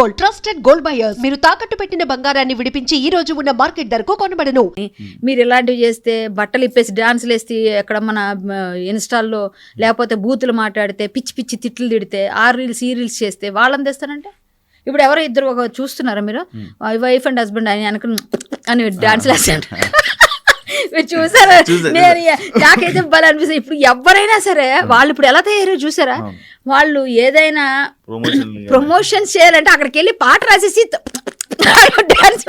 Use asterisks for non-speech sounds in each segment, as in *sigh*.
Gold trusted gold buyers మీరు తాకట్టు పెట్టిన బంగారాన్ని విడిపించి ఈ రోజు ఉన్న మార్కెట్ ధరకు కొనబడను. మీరు ఇలాంటివి చేస్తే బట్టలు ఇప్పేసి డాన్సులు వేసి ఎక్కడ మన ఇన్స్టాల్లో లేకపోతే బూతులు మాట్లాడితే పిచ్చి పిచ్చి తిట్లు తిడితే ఆ రీల్స్ ఈ రీల్స్ చేస్తే వాళ్ళని తెస్తారంటే? ఇప్పుడు ఎవరో ఇద్దరు ఒక చూస్తున్నారా మీరు? వైఫ్ అండ్ హస్బెండ్ అని అనుకుని అని డాన్సులు వేస్తారు మీరు *laughs* చూసారా? చూసా, నేను నాకైతే భలే అనిపిస్తుంది ఇప్పుడు ఎవరైనా సరే వాళ్ళు ఇప్పుడు ఎలా తయారయ్యారో చూసారా? వాళ్ళు ఏదైనా ప్రమోషన్ ప్రమోషన్స్ చేయాలంటే అక్కడికి వెళ్ళి పాట రాసేసి డాన్స్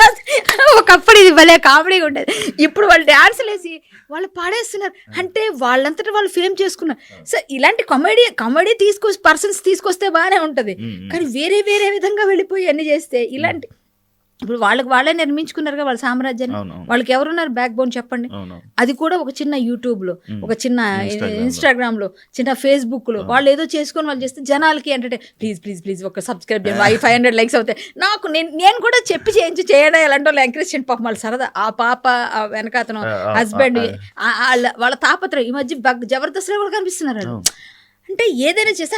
ఒకప్పుడు ఇది భలే కామెడీగా ఉండేది. ఇప్పుడు వాళ్ళు డాన్స్ వేసి వాళ్ళు పాడేస్తున్నారు. అంటే వాళ్ళంతటా వాళ్ళు ఫేమ్ చేసుకున్నారు. సో ఇలాంటి కామెడీ కామెడీ తీసుకొచ్చి పర్సన్స్ తీసుకొస్తే బాగానే ఉంటుంది. కానీ వేరే వేరే విధంగా వెళ్ళిపోయి అన్ని చేస్తే ఇలాంటి ఇప్పుడు వాళ్ళకి వాళ్ళే నిర్మించుకున్నారు కదా వాళ్ళ సామ్రాజ్యాన్ని. వాళ్ళకి ఎవరున్నారు బ్యాక్ బోన్ చెప్పండి అది కూడా ఒక చిన్న యూట్యూబ్లో. ఒక చిన్న. ఇన్స్టాగ్రామ్లో చిన్న ఫేస్బుక్లో వాళ్ళు ఏదో చేసుకొని వాళ్ళు చేస్తే జనాలకి అంటే ప్లీజ్ ప్లీజ్ ప్లీజ్ ఒక సబ్స్క్రైబ్ చేయండి. ఫైవ్ హండ్రెడ్ లైక్స్ అవుతాయి. నాకు నేను నేను కూడా చెప్పి చేయించి చేయడం ఎలాంటి వాళ్ళు? ఎంకరేజ్ చేయండి. పాపం వాళ్ళ సరదా. ఆ పాప ఆ, ఆ, హస్బెండ్ వాళ్ళ వాళ్ళ తాపత్రయం. ఈ మధ్య జబర్దస్త్లో కూడా కనిపిస్తున్నారు. అంటే ఏదైనా చేస్తే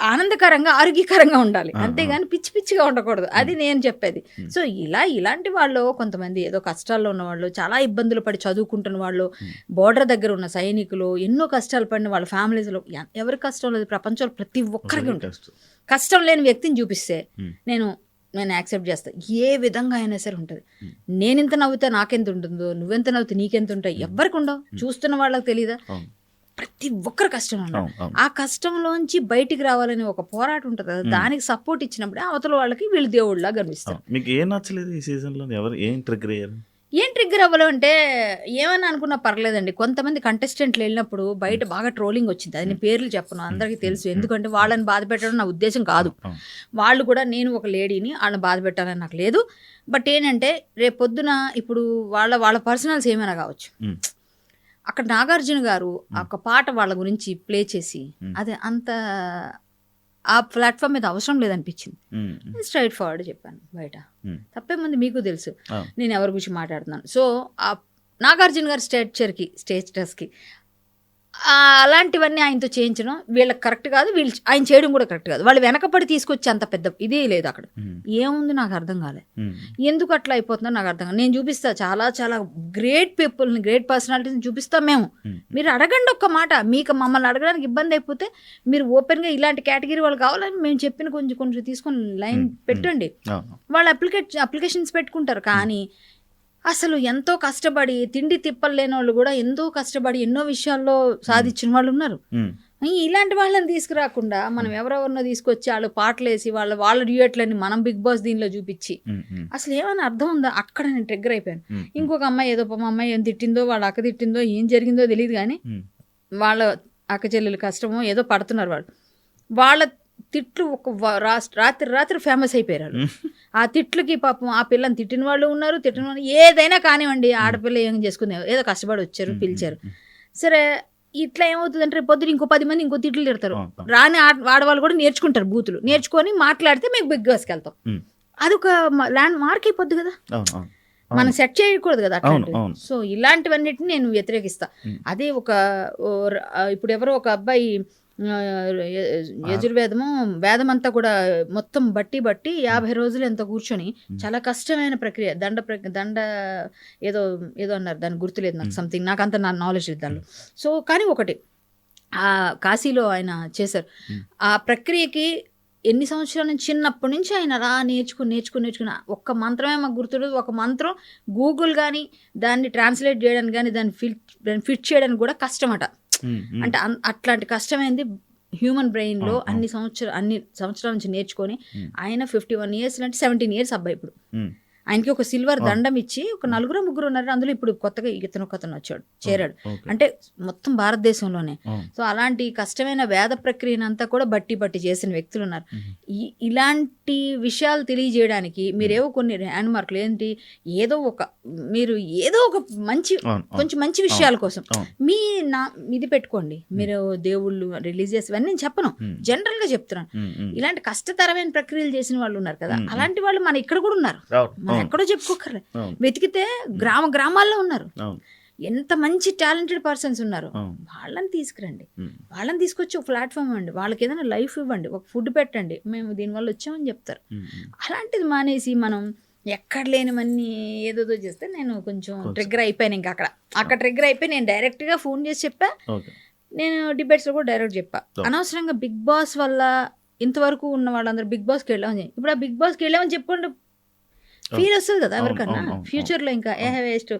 ఆనందకరంగా ఆరోగ్యకరంగా ఉండాలి. అంతేగాని పిచ్చి పిచ్చిగా ఉండకూడదు. అది నేను చెప్పేది. సో ఇలా ఇలాంటి వాళ్ళు కొంతమంది ఏదో కష్టాల్లో ఉన్న వాళ్ళు చాలా ఇబ్బందులు పడి చదువుకుంటున్న వాళ్ళు బోర్డర్ దగ్గర ఉన్న సైనికులు ఎన్నో కష్టాలు పడిన వాళ్ళ ఫ్యామిలీస్లో ఎవరి కష్టం లేదు. ప్రపంచంలో ప్రతి ఒక్కరికి ఉంటుంది. కష్టం. లేని వ్యక్తిని చూపిస్తే. నేను నేను యాక్సెప్ట్ చేస్తా. ఏ విధంగా అయినా సరే ఉంటుంది. నేను ఇంత నవ్వుతే నాకెంత ఉంటుందో నువ్వెంత నవ్వుతే నీకెంత ఉంటాయి ఎవరికి ఉండవు. చూస్తున్న వాళ్ళకి తెలియదా. ప్రతి ఒక్కరు కష్టం ఉన్నారు. ఆ కష్టంలోంచి బయటికి రావాలని ఒక పోరాటం ఉంటుంది. కదా దానికి సపోర్ట్ ఇచ్చినప్పుడే అవతల వాళ్ళకి వీళ్ళు దేవుళ్ళ కనిపిస్తారు. మీకు ఏం నచ్చలేదు ఈ సీజన్లో ఎవరు ఏం ట్రిగర్ అయ్యారు? ఏం ట్రిగ్గర్ అవ్వడం అంటే ఏమని అనుకున్నా పర్లేదండి. కొంతమంది కంటెస్టెంట్లు వెళ్ళినప్పుడు బయట బాగా ట్రోలింగ్ వచ్చింది. అది నేను పేర్లు చెప్పను అందరికీ తెలుసు. ఎందుకంటే వాళ్ళని బాధ పెట్టడం నా ఉద్దేశం కాదు. వాళ్ళు కూడా నేను ఒక లేడీని వాళ్ళని బాధ పెట్టాలని నాకు లేదు. బట్ ఏంటంటే రేపు పొద్దున ఇప్పుడు వాళ్ళ వాళ్ళ పర్సనల్స్ ఏమైనా కావచ్చు. అక్కడ నాగార్జున గారు ఒక పాట వాళ్ళ గురించి ప్లే చేసి. అది అంత ఆ ప్లాట్ఫామ్ మీద అవసరం లేదనిపించింది స్ట్రైట్ ఫార్వర్డ్ చెప్పాను బయట ఉమ్. తప్పేముంది మీకు తెలుసు. నేను ఎవరి గురించి మాట్లాడుతున్నాను సో ఆ నాగార్జున గారి స్టేచర్కి స్టేటస్కి అలాంటివన్నీ ఆయనతో చేయించడం వీళ్ళకి కరెక్ట్ కాదు. వీళ్ళు ఆయన చేయడం కూడా కరెక్ట్ కాదు. వాళ్ళు వెనకపడి తీసుకొచ్చి అంత పెద్ద ఇదే లేదు అక్కడ. ఏముంది నాకు అర్థం కాలే. ఎందుకు అట్లా అయిపోతుందో నాకు అర్థం కాదు నేను చూపిస్తా చాలా చాలా గ్రేట్ పీపుల్ని గ్రేట్ పర్సనాలిటీస్ని చూపిస్తాం మేము. మీరు అడగండి ఒక్క మాట. మీకు మమ్మల్ని అడగడానికి ఇబ్బంది అయిపోతే మీరు ఓపెన్గా ఇలాంటి కేటగిరీ వాళ్ళు కావాలని మేము చెప్పిన కొంచెం కొంచెం తీసుకొని లైన్ పెట్టండి. వాళ్ళు అప్లికేట్ అప్లికేషన్స్ పెట్టుకుంటారు. కానీ అసలు ఎంతో కష్టపడి తిండి తిప్పలు లేని వాళ్ళు కూడా ఎంతో కష్టపడి ఎన్నో విషయాల్లో సాధించిన వాళ్ళు ఉన్నారు. ఇలాంటి వాళ్ళని తీసుకురాకుండా మనం ఎవరెవరినో తీసుకొచ్చి వాళ్ళు పాటలు వేసి వాళ్ళ వాళ్ళ డ్యూయట్లని మనం బిగ్ బాస్ దీనిలో చూపించి అసలు ఏమైనా అర్థం ఉందా? అక్కడ నేను ట్రిగ్గర్ అయిపోయాను. ఇంకొక అమ్మాయి ఏదో పాపం అమ్మాయి ఏం తిట్టిందో వాళ్ళ అక్క తిట్టిందో ఏం జరిగిందో తెలియదు కానీ వాళ్ళ అక్క చెల్లెలు కష్టమో ఏదో పడుతున్నారు వాళ్ళు. వాళ్ళ తిట్లు ఒక రాత్రి రాత్రి ఫేమస్ అయిపోయారు. ఆ తిట్లకి పాపం ఆ పిల్లని తిట్టిన వాళ్ళు ఉన్నారు తిట్టిన వాళ్ళు ఏదైనా కానివ్వండి ఆడపిల్ల ఏం చేసుకుంది ఏదో కష్టపడి వచ్చారు పిలిచారు సరే ఇట్లా ఏమవుతుందంటే పొద్దున ఇంకో పది మంది ఇంకో తిట్లు తిడతారు. రాని ఆడ- ఆడవాళ్ళు కూడా నేర్చుకుంటారు బూతులు నేర్చుకొని మాట్లాడితే మీకు బిగ్ బాస్కి వెళ్తాం. అదొక ల్యాండ్ మార్క్ అయిపోద్ది కదా. మనం సెట్ చేయకూడదు కదా. సో ఇలాంటివన్నిటిని నేను వ్యతిరేకిస్తా. అదే ఒక ఇప్పుడు ఎవరో ఒక అబ్బాయి యజుర్వేదము వేదం అంతా కూడా మొత్తం బట్టి బట్టి యాభై రోజులు ఎంత కూర్చొని చాలా కష్టమైన ప్రక్రియ. దండ ప్రక్- దండ ఏదో ఏదో అన్నారు దాని గుర్తులేదు నాకు సంథింగ్ నాకు అంత నా నాలెడ్జ్ లేదు దానిలో. సో కానీ ఒకటి ఆ కాశీలో ఆయన చేశారు. ఆ ప్రక్రియకి ఎన్ని సంవత్సరాల నుంచి చిన్నప్పటి నుంచి ఆయన అలా నేర్చుకుని నేర్చుకుని నేర్చుకుని ఒక్క మంత్రమే మాకు గుర్తులేదు. ఒక మంత్రం గూగుల్ కానీ దాన్ని ట్రాన్స్లేట్ చేయడానికి కానీ దాన్ని ఫిట్ దాన్ని ఫిట్ చేయడానికి కూడా కష్టమట. అంటే అట్లాంటి కష్టమైంది హ్యూమన్ అవును, అవును. అన్ని సంవత్సరాలు అన్ని సంవత్సరాల నుంచి నేర్చుకొని. ఆయన ఫిఫ్టీ వన్ ఇయర్స్ అంటే సెవెంటీన్ ఇయర్స్ అబ్బాయి ఇప్పుడు ఆయనకి ఒక సిల్వర్ దండం ఇచ్చి ఒక నలుగురు ముగ్గురు ఉన్నారు. అందులో ఇప్పుడు కొత్తగా ఇతను ఒక అతను వచ్చాడు చేరాడు. అంటే మొత్తం భారతదేశంలోనే. సో అలాంటి కష్టమైన వేద ప్రక్రియనంతా కూడా బట్టి బట్టి చేసిన వ్యక్తులు ఉన్నారు. ఇలాంటి విషయాలు తెలియజేయడానికి మీరేవో కొన్ని హ్యాండ్ మార్కులు ఏంటి? ఏదో ఒక మీరు ఏదో ఒక మంచి. కొంచెం మంచి విషయాల కోసం. మీ నా ఇది పెట్టుకోండి. మీరు దేవుళ్ళు రిలీజియస్ ఇవన్నీ నేను చెప్పను. Hmm. జనరల్గా చెప్తున్నాను. ఇలాంటి కష్టతరమైన ప్రక్రియలు చేసిన వాళ్ళు ఉన్నారు కదా. అలాంటి వాళ్ళు మన ఇక్కడ కూడా ఉన్నారు. ఎక్కడో చెప్పుకోకర్లే వెతికితే గ్రామ గ్రామాల్లో ఉన్నారు. ఎంత మంచి టాలెంటెడ్ పర్సన్స్ ఉన్నారు. వాళ్ళని తీసుకురండి. వాళ్ళని తీసుకొచ్చి ఒక ప్లాట్ఫామ్ ఇవ్వండి. వాళ్ళకి ఏదైనా లైఫ్ ఇవ్వండి. ఒక ఫుడ్ పెట్టండి. మేము దీనివల్ల వచ్చామని చెప్తారు. అలాంటిది మానేసి మనం ఎక్కడ లేనివన్నీ ఏదోదో చేస్తే నేను కొంచెం. ట్రిగ్గర్ అయిపోయాను ఇంకా అక్కడ. అక్కడ ట్రిగ్గర్ అయిపోయి నేను డైరెక్ట్గా ఫోన్ చేసి చెప్పా. నేను డిబేట్స్లో కూడా డైరెక్ట్ చెప్పా. అనవసరంగా బిగ్ బాస్ వల్ల ఇంతవరకు ఉన్న వాళ్ళందరూ బిగ్ బాస్కి వెళ్ళామని ఇప్పుడు ఆ బిగ్ బాస్కి వెళ్ళామని చెప్పుకుంటే ఫీల్ వస్తుంది కదా ఎవరికన్నా? ఫ్యూచర్లో ఇంకా ఏ వేస్ట్.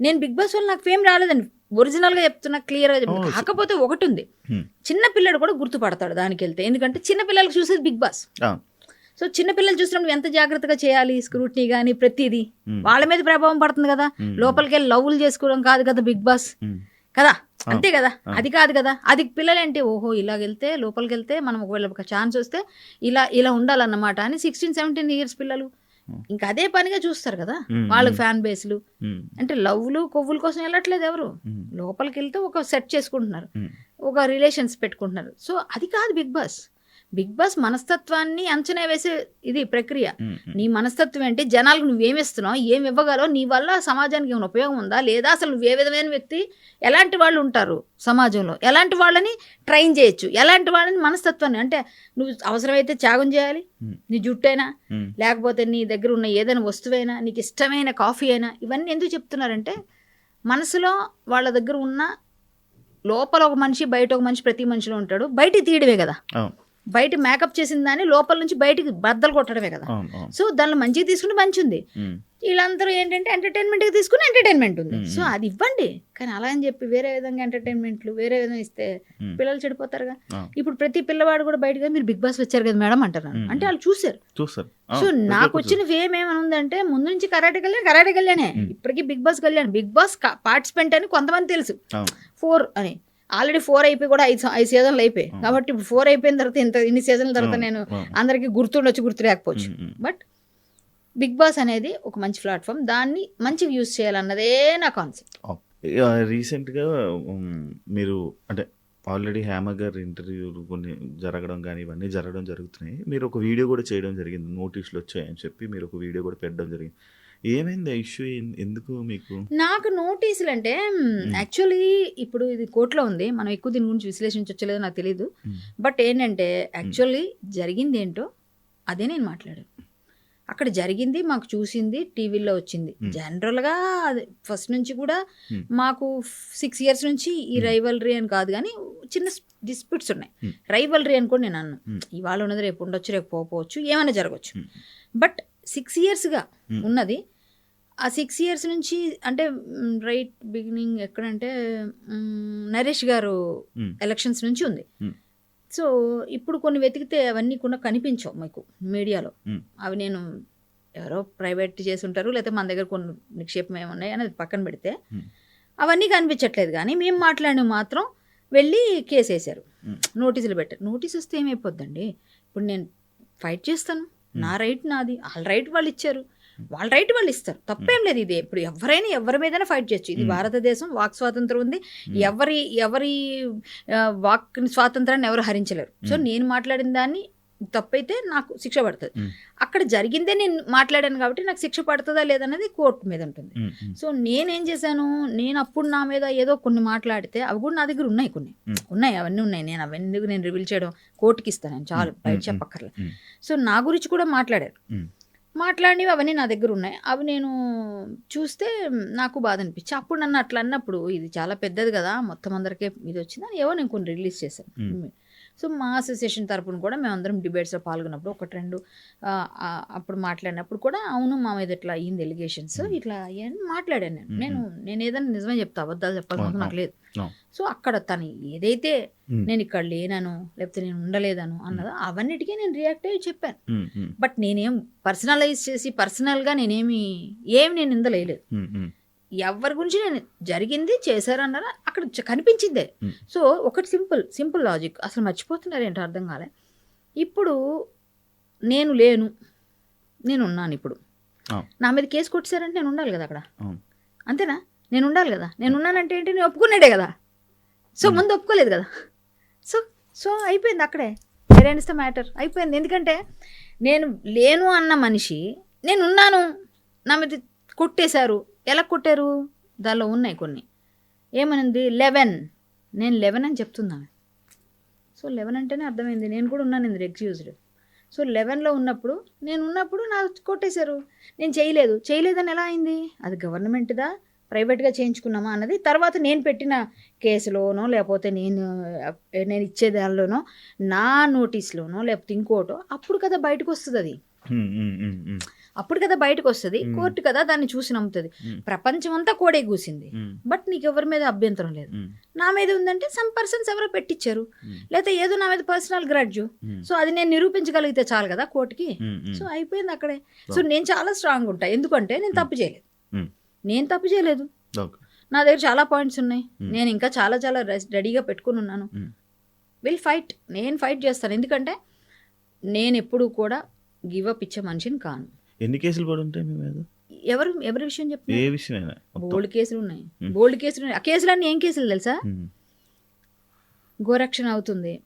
నేను బిగ్ బాస్ వల్ల నాకు ఫేమ్ రాలేదండి. ఒరిజినల్గా చెప్తున్నా క్లియర్గా చెప్తున్నా. Oh, కాకపోతే ఒకటి ఉంది. చిన్న పిల్లడు కూడా గుర్తుపడతాడు దానికి వెళ్తే. ఎందుకంటే చిన్న పిల్లలకు చూసేది బిగ్ బాస్. సో చిన్న పిల్లలు చూసినప్పుడు ఎంత జాగ్రత్తగా చేయాలి? స్క్రూట్నీ కానీ ప్రతిదీ. వాళ్ళ మీద ప్రభావం పడుతుంది కదా. లోపలికి వెళ్ళి లవ్లు చేసుకోవడం కాదు కదా బిగ్ బాస్. కదా. అంతే కదా. అది కాదు కదా? అది పిల్లలేంటి? ఓహో ఇలా వెళ్తే లోపలికి వెళ్తే మనం ఒకవేళ ఒక ఛాన్స్ వస్తే ఇలా ఇలా ఉండాలన్నమాట అని సిక్స్టీన్ సెవెంటీన్ ఇయర్స్ పిల్లలు. ఇంకా అదే పనిగా చూస్తారు కదా. వాళ్ళకి ఫ్యాన్ బేస్లు. అంటే లవ్లు కొవ్వుల కోసం వెళ్ళట్లేదు ఎవరు. లోపలికి వెళ్తే ఒక సెట్ చేసుకుంటున్నారు. ఒక రిలేషన్స్ పెట్టుకుంటున్నారు సో అది కాదు బిగ్ బాస్ బిగ్ బాస్ మనస్తత్వాన్ని అంచనా వేసే ఇది ప్రక్రియ. నీ మనస్తత్వం ఏంటి? జనాలకు నువ్వేమి ఇస్తున్నావు? ఏం ఇవ్వగలవు? నీ వల్ల సమాజానికి ఏమైనా ఉపయోగం ఉందా? లేదా అసలు నువ్వు ఏ విధమైన వ్యక్తి? ఎలాంటి వాళ్ళు ఉంటారు సమాజంలో? ఎలాంటి వాళ్ళని ట్రైన్ చేయొచ్చు? ఎలాంటి వాళ్ళని మనస్తత్వాన్ని? అంటే నువ్వు అవసరమైతే త్యాగం చేయాలి. నీ జుట్టైనా. లేకపోతే నీ దగ్గర ఉన్న ఏదైనా వస్తువైనా నీకు ఇష్టమైన కాఫీ అయినా ఇవన్నీ ఎందుకు చెప్తున్నారంటే మనసులో వాళ్ళ దగ్గర ఉన్న లోపల ఒక మనిషి బయట ఒక మనిషి ప్రతి మనిషిలో ఉంటాడు. బయటికి తీయడమే కదా. బయట మేకప్ చేసిన దాన్ని లోపల నుంచి బయటికి బద్దలు కొట్టడమే కదా సో దానిలో మంచిగా తీసుకుంటే మంచి ఉంది. వీళ్ళందరూ ఏంటంటే ఎంటర్టైన్మెంట్కి తీసుకుని ఎంటర్టైన్మెంట్ ఉంది. సో అది ఇవ్వండి కానీ అలా అని చెప్పి వేరే విధంగా ఎంటర్టైన్మెంట్లు వేరే విధంగా ఇస్తే. పిల్లలు చెడిపోతారుగా. ఇప్పుడు ప్రతి పిల్లవాడు కూడా బయటగా మీరు బిగ్ బాస్ వచ్చారు కదా మేడం మ్మ్. అంటే వాళ్ళు చూసారు చూస్తారు ఆ, సో నాకు వచ్చిన ఫేమ్ ఏమైనా ఉందంటే ముందు నుంచి కరాటే కళ్యాణ్ కరాటే కళ్యాణే. ఇప్పటికీ big boss Kalyan big boss participant అని కొంతమంది తెలుసు. ఫోర్ అని ఆల్రెడీ ఫోర్ అయిపోయి కూడా ఐదు ఐదు సీజన్లు అయిపోయి మ్మ్. కాబట్టి ఇప్పుడు ఫోర్ అయిపోయిన తర్వాత ఇంత ఇన్ని సీజన్ల తర్వాత నేను. అందరికీ గుర్తుండొచ్చు గుర్తు లేకపోవచ్చు. బట్ బిగ్ బాస్ అనేది ఒక మంచి ప్లాట్ఫామ్. దాన్ని మంచిగా యూజ్ చేయాలన్నదే నా కాన్సెప్ట్. రీసెంట్గా మీరు అంటే ఆల్రెడీ హేమ గారి ఇంటర్వ్యూలు కొన్ని జరగడం కానీ ఇవన్నీ జరగడం జరుగుతున్నాయి. మీరు ఒక వీడియో కూడా చేయడం జరిగింది. నోటీసులు వచ్చాయని చెప్పి మీరు ఒక వీడియో కూడా పెట్టడం జరిగింది. ఏమైంది ఇష్యూ ఎందుకు మీకు నాకు నోటీసులు అంటే యాక్చువల్లీ ఇప్పుడు ఇది కోర్టులో ఉంది మనం ఎక్కువ దీని గురించి విశ్లేషించలేదో నాకు తెలియదు. బట్ ఏంటంటే యాక్చువల్లీ జరిగింది ఏంటో అదే నేను మాట్లాడాను అక్కడ జరిగింది మాకు చూసింది టీవీలో వచ్చింది. జనరల్గా ఫస్ట్ నుంచి కూడా. మాకు సిక్స్ ఇయర్స్ నుంచి ఈ. రైవలరీ అని కాదు కానీ చిన్న డిస్ప్యూట్స్ ఉన్నాయి. రైవలరీ అని కూడా నేను అన్నాను మ్మ్. ఇవాళ ఉన్నది రేపు ఉండొచ్చు రేపు పోవచ్చు ఏమైనా జరగవచ్చు. బట్ సిక్స్ ఇయర్స్గా. ఉన్నది ఆ సిక్స్ ఇయర్స్ నుంచి అంటే రైట్ బిగినింగ్ ఎక్కడంటే నరేష్ గారు. ఎలక్షన్స్ నుంచి ఉంది. సో ఇప్పుడు కొన్ని వెతికితే అవన్నీ కూడా కనిపించవు మీకు మీడియాలో. అవి నేను ఎవరో ప్రైవేట్ చేసి ఉంటారు లేకపోతే మన దగ్గర కొన్ని నిక్షేపం ఏమున్నాయి అనేది పక్కన పెడితే. అవన్నీ కనిపించట్లేదు కానీ మేము మాట్లాడిన మాత్రం వెళ్ళి కేసు వేశారు. నోటీసులు పెట్టారు నోటీస్ వస్తే ఏమైపోద్దండి ఇప్పుడు నేను ఫైట్ చేస్తాను నా రైట్ నాది వాళ్ళ రైట్ వాళ్ళు ఇచ్చారు వాళ్ళ రైట్ వాళ్ళు ఇస్తారు తప్పేం లేదు ఇది ఇప్పుడు ఎవరైనా ఎవరి మీదైనా ఫైట్ చేయొచ్చు ఇది. భారతదేశం వాక్ స్వాతంత్రం ఉంది. ఎవరి ఎవరి వాక్ స్వాతంత్రాన్ని ఎవరు హరించలేరు సో. నేను మాట్లాడిన దాన్ని తప్పైతే నాకు శిక్ష పడుతుంది. అక్కడ జరిగిందే నేను మాట్లాడాను కాబట్టి నాకు శిక్ష పడుతుందా లేదనేది కోర్టు మీద ఉంటుంది. సో నేనేం చేశాను నేను అప్పుడు నా మీద ఏదో కొన్ని మాట్లాడితే అవి కూడా నా దగ్గర ఉన్నాయి కొన్ని. ఉన్నాయి అవన్నీ ఉన్నాయి నేను అవన్నీ నేను రివీల్ చేయడం కోర్టుకి ఇస్తాను నేను చాలు. బయట. చెప్పక్కర్లేదు. సో నా గురించి కూడా మాట్లాడారు. మాట్లాడినవి అవన్నీ నా దగ్గర ఉన్నాయి. అవి నేను చూస్తే నాకు బాధ అనిపించి అప్పుడు నన్ను అట్లా అన్నప్పుడు ఇది చాలా పెద్దది కదా మొత్తం అందరికీ ఇది వచ్చిందని ఏవో నేను కొన్ని రిలీజ్ చేశాను. సో మా అసోసియేషన్ తరపున కూడా మేమందరం డిబేట్స్లో పాల్గొన్నప్పుడు ఒకటి రెండు అప్పుడు మాట్లాడినప్పుడు కూడా అవును మా మీద ఇట్లా అయ్యింది ఎలిగేషన్స్ ఇట్లా అయ్యాయని మాట్లాడాను నేను. నేను నేను ఏదైనా నిజమే చెప్తా అబద్ధాలు చెప్పాల్సిన అవసరం నాకు లేదు. సో అక్కడ తను ఏదైతే. నేను ఇక్కడ లేనను లేకపోతే నేను ఉండలేదను అన్నదో అవన్నిటికీ నేను రియాక్ట్ అయ్యి చెప్పాను. బట్ నేనేం పర్సనలైజ్ చేసి పర్సనల్గా నేనేమి ఏం నేను. ఉమ్. ఎవరి గురించి నేను జరిగింది చేశారన్నారా అక్కడ కనిపించిందే. సో ఒకటి సింపుల్ సింపుల్ లాజిక్. అసలు మర్చిపోతున్నారు ఏంటో అర్థం కాలే. ఇప్పుడు నేను లేను. నేను ఉన్నాను ఇప్పుడు. నా మీద కేసు కొట్టేశారంటే నేను ఉండాలి కదా అక్కడ. అంతేనా? నేను ఉండాలి కదా. నేను ఉన్నానంటే ఏంటి? నేను ఒప్పుకున్నాడే కదా. సో. ముందు ఒప్పుకోలేదు కదా. సో సో అయిపోయింది అక్కడే. Parents the matter. అయిపోయింది. ఎందుకంటే నేను లేను అన్న మనిషి నేను ఉన్నాను. నా మీద కొట్టేశారు. ఎలా కొట్టారు? దానిలో ఉన్నాయి కొన్ని. ఏమనింది? లెవెన్. నేను లెవెన్ అని చెప్తున్నాను సో లెవెన్ అంటేనే అర్థమైంది. నేను కూడా ఉన్నాను ఇందులో ఎగ్జ్యూజ్డ్ సో లెవెన్లో ఉన్నప్పుడు నేను ఉన్నప్పుడు నాకు కొట్టేశారు. నేను చేయలేదు. చేయలేదని ఎలా అయింది? అది గవర్నమెంట్దా? ప్రైవేట్గా చేయించుకున్నామా అన్నది తర్వాత నేను పెట్టిన కేసులోనో లేకపోతే నేను నేను ఇచ్చే దానిలోనో నా నోటీస్లోనో లేకపోతే ఇంకోటో అప్పుడు కదా బయటకు వస్తుంది అది. అప్పుడు కదా బయటకు వస్తుంది. కోర్టు కదా దాన్ని చూసి నమ్ముతుంది. ప్రపంచం అంతా కోడే కూసింది బట్ నీకు ఎవరి మీద అభ్యంతరం లేదు. నా మీద ఉందంటే సమ్ పర్సన్స్ ఎవరో పెట్టించారు. లేకపోతే ఏదో నా మీద పర్సనల్ గ్రడ్జ్. సో అది నేను నిరూపించగలిగితే చాలు కదా కోర్టుకి. సో అయిపోయింది అక్కడే. సో నేను చాలా స్ట్రాంగ్ ఉంటా. ఎందుకంటే నేను తప్పు చేయలేదు. నేను తప్పు చేయలేదు. నా దగ్గర చాలా పాయింట్స్ ఉన్నాయి. నేను ఇంకా చాలా చాలా రెడీగా పెట్టుకుని ఉన్నాను. విల్ ఫైట్ నేను ఫైట్ చేస్తాను. ఎందుకంటే నేను ఎప్పుడు కూడా గివ్ అప్ ఇచ్చే మనిషిని కాను. ఎన్ని కేసులు పడి ఉంటాయి మీ మీద? ఎవరు ఎవరి విషయం ఏ విషయమైనా? మొత్తం. బోల్డ్ కేసులు ఉన్నాయి. బోల్డ్ కేసులు ఉన్నాయి. ఆ కేసులన్నీ ఏం కేసులు తెలుసా? గోరక్షణ అవుతుంది.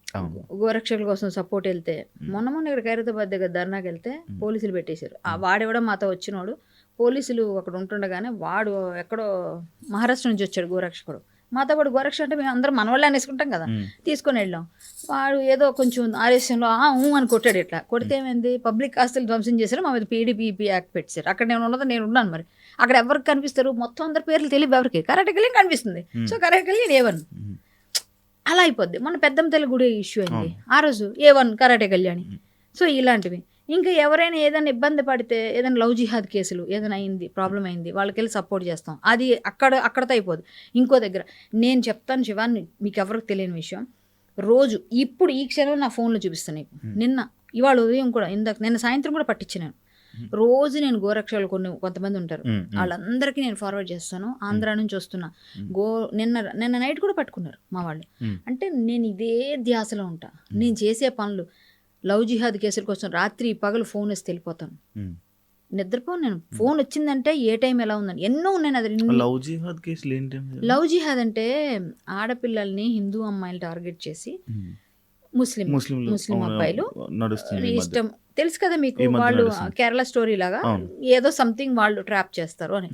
గోరక్షకుల కోసం సపోర్ట్ వెళ్తే మొన్న మొన్న ఇక్కడ ఖైరతాబాద్ దగ్గర ధర్నాకి వెళ్తే పోలీసులు పెట్టేశారు. ఆ వాడెవడో మాతో వచ్చినోడు పోలీసులు అక్కడ ఉంటుండగానే వాడు ఎక్కడో మహారాష్ట్ర నుంచి వచ్చాడు గోరక్షకుడు. మాతో కూడా గోరక్ష అంటే మేము అందరం మన వాళ్ళే అనేసుకుంటాం కదా. తీసుకొని వెళ్ళాం. వాడు ఏదో కొంచెం ఆర్ఎస్ఎంలో ఆ ఊ అని కొట్టాడు ఇట్లా. కొడితే ఏమైంది? పబ్లిక్ ఆస్తులు ధ్వంసం చేశారు. మా మీద పీడీపీపీ యాక్ట్ పెట్టారు అక్కడ నేను ఉన్నదో నేను ఉన్నాను మరి. అక్కడ ఎవరికి కనిపిస్తారు? మొత్తం అందరి పేర్లు తెలియదు ఎవరికి. కరెక్ట్గా కనిపిస్తుంది. సో కరెక్ట్గా ఏవన్ అలా అయిపోద్ది. మన పెద్దమ్మ తల్లి గుడి ఇష్యూ అయింది. ఆ రోజు A one karate Kalyani. So ఇలాంటివి. ఇంకా ఎవరైనా ఏదైనా ఇబ్బంది పడితే ఏదైనా లవ్ జిహాద్ కేసులు ఏదైనా అయింది ప్రాబ్లం అయింది వాళ్ళకి వెళ్ళి సపోర్ట్ చేస్తాం. అది అక్కడ అక్కడతో అయిపోదు. ఇంకో దగ్గర నేను చెప్తాను శివాన్ని మీకు ఎవరికి తెలియని విషయం. రోజు ఇప్పుడు ఈ క్షణం నా ఫోన్లో చూపిస్తాను నిన్న ఇవాళ ఉదయం కూడా ఇందాక నిన్న సాయంత్రం కూడా పట్టించాను రోజు నేను గోరక్షలు కొన్ని కొంతమంది ఉంటారు. వాళ్ళందరికీ నేను ఫార్వర్డ్ చేస్తాను. ఆంధ్ర నుంచి వస్తున్నా గో నిన్న నిన్న నైట్ కూడా పట్టుకున్నారు మా వాళ్ళు. అంటే నేను ఇదే ధ్యాసలో ఉంటా. నేను చేసే పనులు లవ్ జిహాద్ కేసుల కోసం రాత్రి పగలు ఫోన్ వేసి వెళ్ళిపోతాను. నిద్రపోను నేను. ఫోన్ వచ్చిందంటే ఏ టైం ఎలా ఉందని. ఎన్నో ఉన్నాయి దగ్గర. లవ్ జిహాద్ కేసులు ఏంటండి? లవ్ జిహాద్ అంటే ఆడపిల్లల్ని హిందూ అమ్మాయిలు టార్గెట్ చేసి. ముస్లిం ముస్లిం అబ్బాయిలు. ఇష్టం. తెలుసు కదా మీకు వాళ్ళు. కేరళ స్టోరీ లాగా. ఏదో సంథింగ్ వాళ్ళు ట్రాప్ చేస్తారు అని.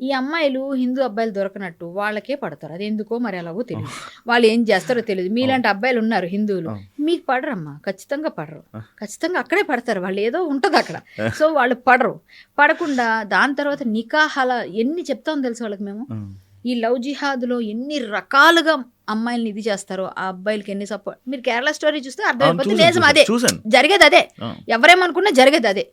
ఈ అమ్మాయిలు హిందూ అబ్బాయిలు దొరకనట్టు వాళ్ళకే పడతారు. అది ఎందుకో మరి అలాగో తెలియదు. వాళ్ళు ఏం చేస్తారో తెలియదు. మీలాంటి అబ్బాయిలు ఉన్నారు హిందువులు. మీకు పడరమ్మా. ఖచ్చితంగా పడరు. ఖచ్చితంగా అక్కడే పడతారు. వాళ్ళు ఏదో ఉంటుంది అక్కడ. సో వాళ్ళు పడరు. పడకుండా దాని తర్వాత నికాహాల ఎన్ని చెప్తాం తెలుసు వాళ్ళకి మేము. ఈ లవ్ జిహాద్లో ఎన్ని రకాలుగా అమ్మాయిల్ని ఇది చేస్తారో ఆ అబ్బాయిలకి ఎన్ని సపోర్ట్ మీరు కేరళ స్టోరీ చూస్తే అర్థమైపోతుంది. చూసాను, నిజం అదే. జరిగేది అదే. ఎవరేమనుకున్నా జరిగేది అదే.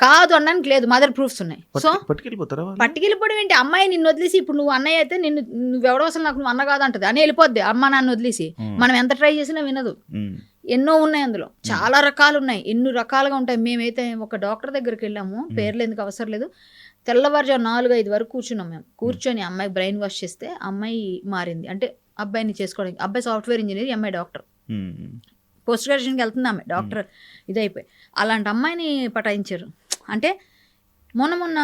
కాదు అనడానికి లేదు మదర్ ప్రూఫ్స్ ఉన్నాయి. సో పట్టుకె- పట్టుకెళ్ళిపోతారా? పట్టుకెళ్ళిపోవడం ఏంటి? అమ్మాయి నిన్ను వదిలేసి ఇప్పుడు నువ్వు అన్నయ్య అయితే నిన్ను నువ్వెవడో అసలు నాకు నువ్వు అన్న కాదంటది. అని వెళ్ళిపోద్ది. అమ్మ నాన్న వదిలేసి. మనం ఎంత ట్రై చేసినా వినదు. ఎన్నో ఉన్నాయి అందులో. చాలా రకాలు ఉన్నాయి ఎన్ని రకాలుగా ఉంటాయి. మేమైతే ఒక డాక్టర్ దగ్గరికి వెళ్ళాము. పేర్లు ఎందుకు అవసరం లేదు. తెల్లవారుజాము నాలుగు ఐదు వరకు కూర్చున్నాం మేము. కూర్చొని అమ్మాయి బ్రెయిన్ వాష్ చేస్తే అమ్మాయి మారింది. అంటే అబ్బాయిని చేసుకోవడానికి అబ్బాయి సాఫ్ట్వేర్ ఇంజనీర్ అమ్మాయి డాక్టర్. పోస్ట్ గ్రాడ్యుయేషన్కి వెళ్తుంది ఆమె. డాక్టర్ ఇదైపోయి. అలాంటి అమ్మాయిని పటాయించారు. అంటే మొన్న మొన్న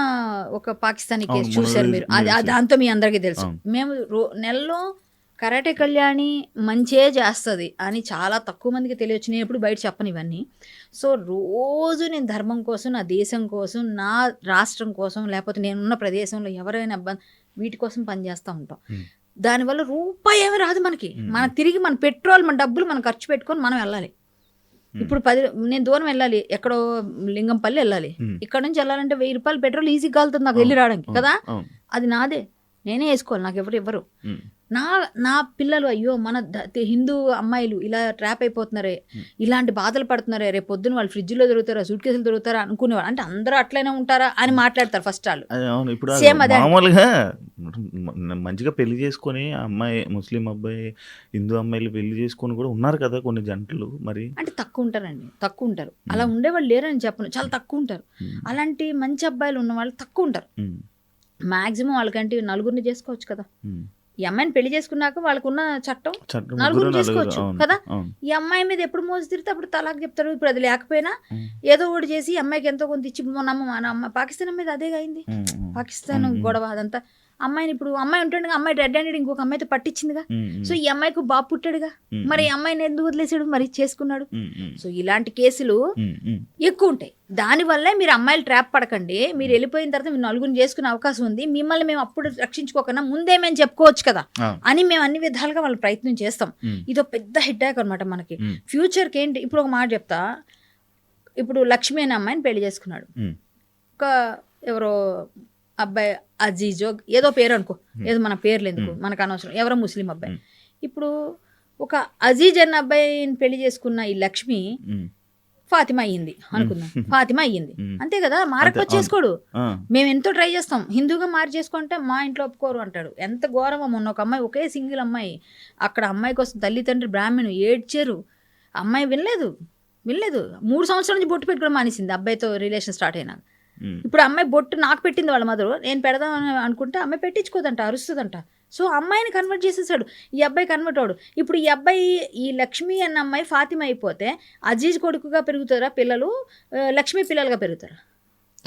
ఒక పాకిస్తానీ కేసు చూశారు మీరు. అది దాంతో మీ అందరికీ తెలుసు. మేము రో నెలలో కరాటే కళ్యాణి మంచే చేస్తుంది అని చాలా తక్కువ మందికి తెలియచ్చు. నేను ఎప్పుడు బయట చెప్పను ఇవన్నీ. సో రోజు నేను ధర్మం కోసం నా దేశం కోసం నా రాష్ట్రం కోసం లేకపోతే నేనున్న ప్రదేశంలో ఎవరైనా ఇబ్బంది వీటి కోసం పనిచేస్తూ ఉంటాం. దానివల్ల రూపాయి ఏమీ రాదు మనకి. మన తిరిగి మన పెట్రోల్ మన డబ్బులు మనం ఖర్చు పెట్టుకొని మనం వెళ్ళాలి. ఇప్పుడు పది నేను దూరం వెళ్ళాలి ఎక్కడో లింగంపల్లి వెళ్ళాలి. ఇక్కడ నుంచి వెళ్ళాలంటే వెయ్యి రూపాయలు పెట్రోల్ ఈజీగా కాలుతుంది నాకు వెళ్ళి రావడానికి కదా. అది నాదే నేనే వేసుకోవాలి నాకు ఎవరు ఇవ్వరు. నా నా పిల్లలు అయ్యో మన హిందూ అమ్మాయిలు ఇలా ట్రాప్ అయిపోతున్నారే. ఇలాంటి బాధలు పడుతున్నారే. రేపు పొద్దున వాళ్ళు ఫ్రిడ్జ్లో దొరుకుతారా సూట్ కేసులు దొరుకుతారా అనుకునేవాళ్ళు అంటే అందరూ అట్లనే ఉంటారా అని మాట్లాడతారు ఫస్ట్ వాళ్ళు ఇప్పుడు Same అదే. మామూలుగా మంచిగా పెళ్ళి చేసుకొని అమ్మాయి ముస్లిం అబ్బాయి హిందూ అమ్మాయిలు పెళ్ళి చేసుకొని కూడా ఉన్నారు కదా కొన్ని జంటలు మరి? అంటే తక్కువ ఉంటారండి. తక్కువ ఉంటారు. అలా ఉండేవాళ్ళు లేరని చెప్పను. చాలా తక్కువ ఉంటారు. అలాంటి మంచి అబ్బాయిలు ఉన్న వాళ్ళు తక్కువ ఉంటారు. మాక్సిమం వాళ్ళకంటే నలుగురిని చేసుకోవచ్చు కదా. ఈ అమ్మాయిని పెళ్ళి చేసుకున్నాక వాళ్ళకున్న చట్టం చట్టం నలుగురు చేసుకోవచ్చు, కదా? ఈ అమ్మాయి మీద ఎప్పుడు మోసి తిరిగితే అప్పుడు తలాక్ చెప్తారు ఇప్పుడు అది లేకపోయినా. ఏదో ఒకటి చేసి అమ్మాయికి ఎంతో కొంత ఇచ్చి మొన్న మన అమ్మ పాకిస్తాన్ మీద అదే అయింది. పాకిస్తాన్. గొడవ అదంతా అమ్మాయిని ఇప్పుడు అమ్మాయి ఉంటుండగా అమ్మాయి రెడ్ హ్యాండెడ్ ఇంకొక అమ్మాయితో పట్టించిందిగా. సో ఈ అమ్మాయికి బాబు పుట్టాడుగా. మరి ఈ అమ్మాయిని ఎందుకు వదిలేసాడు మరి చేసుకున్నాడు. సో ఇలాంటి కేసులు ఎక్కువ ఉంటాయి. దానివల్లే మీరు అమ్మాయిలు ట్రాప్ పడకండి. మీరు వెళ్ళిపోయిన తర్వాత మీరు నలుగురిని చేసుకునే అవకాశం ఉంది. మిమ్మల్ని మేము అప్పుడు రక్షించుకోకన్నా ముందే మేము చెప్పుకోవచ్చు కదా. అని మేము అన్ని విధాలుగా వాళ్ళ ప్రయత్నం చేస్తాం. ఇదో పెద్ద హిడ్డాక్ అనమాట మనకి. ఫ్యూచర్కి ఏంటి? ఇప్పుడు ఒక మాట చెప్తా. ఇప్పుడు లక్ష్మి అనే అమ్మాయిని పెళ్ళి చేసుకున్నాడు. ఒక ఎవరో అబ్బాయి అజీజో ఏదో పేరు అనుకో. ఏదో మన పేర్లు ఎందుకు? మనకు అనవసరం. ఎవరో ముస్లిం అబ్బాయి. మ్. ఇప్పుడు ఒక అజీజ్ అన్న అబ్బాయిని పెళ్ళి చేసుకున్న ఈ లక్ష్మి ఫాతిమా అయ్యింది అనుకుందాం. *laughs* ఫాతిమా అయ్యింది. అంతే కదా? మారకపోతే అంతే, అవును. చేసుకోడు. ఆ, మేము ఎంతో ట్రై చేస్తాం. హిందూగా మారి చేసుకుంటే మా ఇంట్లో ఒప్పుకోరు అంటాడు. ఎంత ఘోరమో మొన్న ఒక అమ్మాయి ఒకే సింగిల్ అమ్మాయి. అక్కడ అమ్మాయి కోసం తల్లి తండ్రి బ్రాహ్మణు ఏడ్చారు. అమ్మాయి వినలేదు. వినలేదు. మూడు సంవత్సరాల నుంచి బొట్టు పెట్టుకోవడం మానేసింది. అబ్బాయితో రిలేషన్ స్టార్ట్ అయినా ఉమ్, ఇప్పుడు అమ్మాయి బొట్టు నాకు పెట్టింది వాళ్ళ మదరు నేను పెడదాం అని అనుకుంటే అమ్మాయి పెట్టించుకోదంట అరుస్తుందంట. సో అమ్మాయిని కన్వర్ట్ చేసేసాడు. ఈ అబ్బాయి కన్వర్ట్ అవడు ఇప్పుడు ఈ అబ్బాయి ఈ లక్ష్మి అన్న అమ్మాయి ఫాతిమ అయిపోతే అజీజ్ కొడుకుగా పెరుగుతారా పిల్లలు? లక్ష్మి పిల్లలుగా పెరుగుతారా?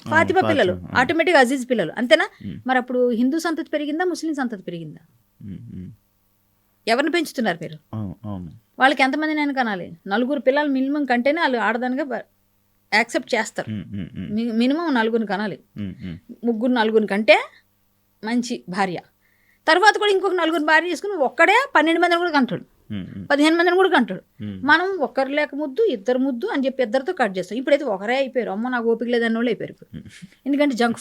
ఫాతిమా పిల్లలు. ఆటోమేటిక్గా అజీజ్ పిల్లలు. అంతేనా. మరి అప్పుడు హిందూ సంతతి పెరిగిందా ముస్లిం సంతతి పెరిగిందా? ఎవరిని పెంచుతున్నారు మీరు? వాళ్ళకి ఎంతమంది నేను కనాలి. నలుగురు పిల్లలు మినిమం కంటేనే వాళ్ళు ఆడదానిగా యాక్సెప్ట్ చేస్తారు. మినిమం నలుగురిని కనాలి. ముగ్గురు నలుగురిని కంటే మంచి భార్య. తర్వాత కూడా ఇంకొక నలుగురు భార్య చేసుకుని ఒక్కడే పన్నెండు మందిని కూడా కంటాడు. పదిహేను మందిని కూడా కంటాడు. మనం ఒక్కరు లేక ముద్దు ఇద్దరు ముద్దు అని చెప్పి ఇద్దరితో కట్ చేస్తాం. ఇప్పుడైతే ఒకరే అయిపోయారు. అమ్మ నాకు ఓపిక లేదన్న వాళ్ళు అయిపోయారు ఇప్పుడు. ఎందుకంటే జంక్